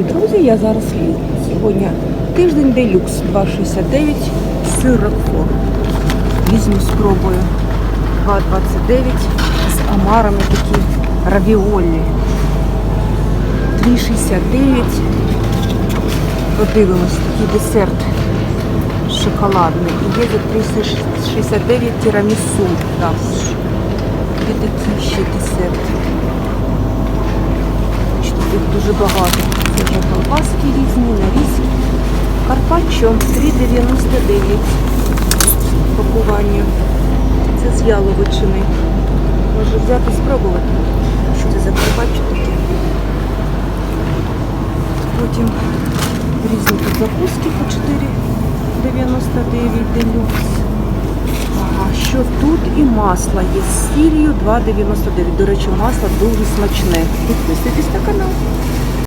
Любі друзі, я зараз Сьогодні тиждень делюкс 2,69 сир Рокфор. Візьму спробую 2,29 з омарами такі равіолі. 3,69. Подивимось, такий десерт шоколадний. І є за 369 тірамісу також. І такий ще десерт. Дуже багато. Це вже колбаски різні, нарізки. Карпаччо 3,99 пакування. Це з яловичини. Може взяти спробувати. Що це за карпаччо таке? Потім різні тут закуски по 4,99 делюкс. Тут і масло є з сіллю 2,99. До речі, масло дуже смачне. Підписуйтесь на канал.